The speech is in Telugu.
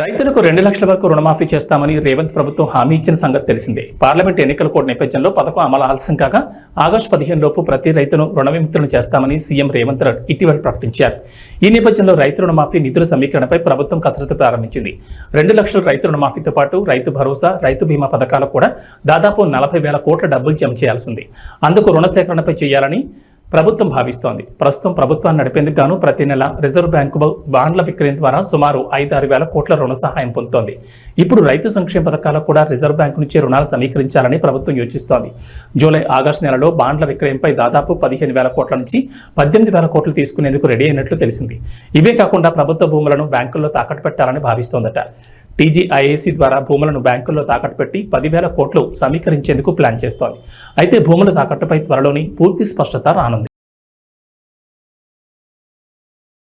రైతులకు రెండు లక్షల వరకు రుణమాఫీ చేస్తామని రేవంత్ ప్రభుత్వం హామీ ఇచ్చిన సంగతి తెలిసిందే. పార్లమెంట్ ఎన్నికల కోడ్ నేపథ్యంలో పథకం అమలు ఆలస్యం కాగా ఆగస్టు పదిహేను లోపు ప్రతి రైతును రుణ విముక్తులను చేస్తామని సీఎం రేవంత్ రెడ్డి ఇటీవల ప్రకటించారు. ఈ నేపథ్యంలో రైతు రుణమాఫీ నిధుల సమీకరణపై ప్రభుత్వం కసరత్తు ప్రారంభించింది. రెండు లక్షల రైతు రుణమాఫీతో పాటు రైతు భరోసా రైతు బీమా పథకాలకు కూడా దాదాపు నలభై వేల కోట్ల డబ్బులు జమ చేయాల్సింది అందుకు రుణ సేకరణపై చేయాలని ప్రభుత్వం భావిస్తోంది. ప్రస్తుతం ప్రభుత్వాన్ని నడిపేందుకు గాను ప్రతి నెల రిజర్వ్ బ్యాంకు బాండ్ల విక్రయం ద్వారా సుమారు ఐదు ఆరు వేల కోట్ల రుణ సహాయం పొందుతోంది. ఇప్పుడు రైతు సంక్షేమ పథకాలకు కూడా రిజర్వ్ బ్యాంకు నుంచి రుణాలు సమీకరించాలని ప్రభుత్వం యోచిస్తోంది. జూలై ఆగస్టు నెలలో బాండ్ల విక్రయంపై దాదాపు పదిహేను వేల కోట్ల నుంచి పద్దెనిమిది వేల కోట్లు తీసుకునేందుకు రెడీ అయినట్లు తెలిసింది. ఇవే కాకుండా ప్రభుత్వ భూములను బ్యాంకుల్లో తాకట్టు పెట్టాలని భావిస్తోందట. టీజీఐఏసీ ద్వారా భూములను బ్యాంకుల్లో తాకట్టు పెట్టి పదివేల కోట్లు సమీకరించేందుకు ప్లాన్ చేస్తోంది. అయితే భూముల తాకట్టుపై త్వరలోని పూర్తి స్పష్టత రానుంది.